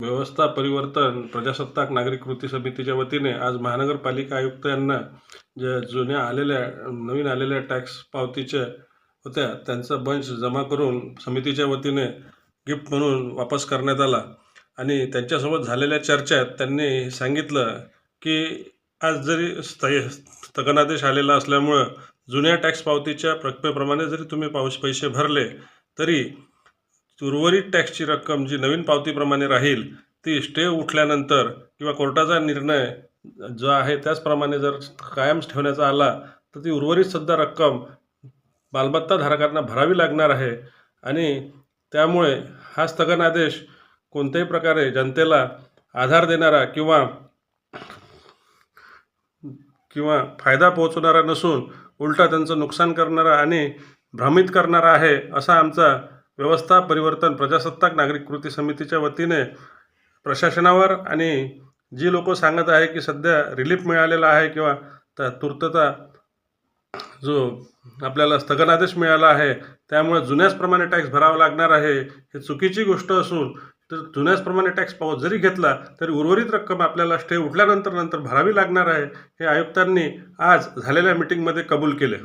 व्यवस्था परिवर्तन प्रजासत्ताक नागरिक कृती समितीच्या वतीने आज महानगरपालिका आयुक्त यांना ज्या जुन्या आलेल्या नवीन आलेल्या टॅक्स पावतीच्या होत्या त्यांचा बंच जमा करून समितीच्या वतीने गिफ्ट म्हणून वापस करण्यात आला. आणि त्यांच्यासोबत झालेल्या चर्चेत त्यांनी सांगितलं की आज जरी स्थ स्थगनादेश आलेला असल्यामुळं जुन्या टॅक्स पावतीच्या प्रक्रियेप्रमाणे जरी तुम्ही पाऊस पैसे भरले तरी उर्वरित टॅक्सची रक्कम जी नवीन पावतीप्रमाणे राहील ती स्टे उठल्यानंतर किंवा कोर्टाचा निर्णय जो आहे त्याचप्रमाणे जर कायम ठेवण्याचा आला तर ती उर्वरित सध्या रक्कम मालमत्ताधारकांना भरावी लागणार आहे. आणि त्यामुळे हा स्थगनादेश कोणत्याही प्रकारे जनतेला आधार देणारा किंवा किंवा फायदा पोहोचवणारा नसून उलटा त्यांचं नुकसान करणारा आणि भ्रमित करणारा आहे असा आमचा व्यवस्था परिवर्तन प्रजासत्ताक नागरिक कृती समितीच्या वतीने प्रशासनावर आणि जी लोक सांगत आहे की सध्या रिलीफ मिळालेला आहे किंवा त्या तुर्तता जो आपल्याला स्थगनादेश मिळाला आहे त्यामुळे जुन्याचप्रमाणे टॅक्स भरावा लागणार आहे हे चुकीची गोष्ट असून तर जुन्याचप्रमाणे टॅक्स पाऊस जरी घेतला तरी उर्वरित रक्कम आपल्याला स्टे उठल्यानंतर नंतर भरावी लागणार आहे हे आयुक्तांनी आज झालेल्या मिटिंगमध्ये कबूल केले.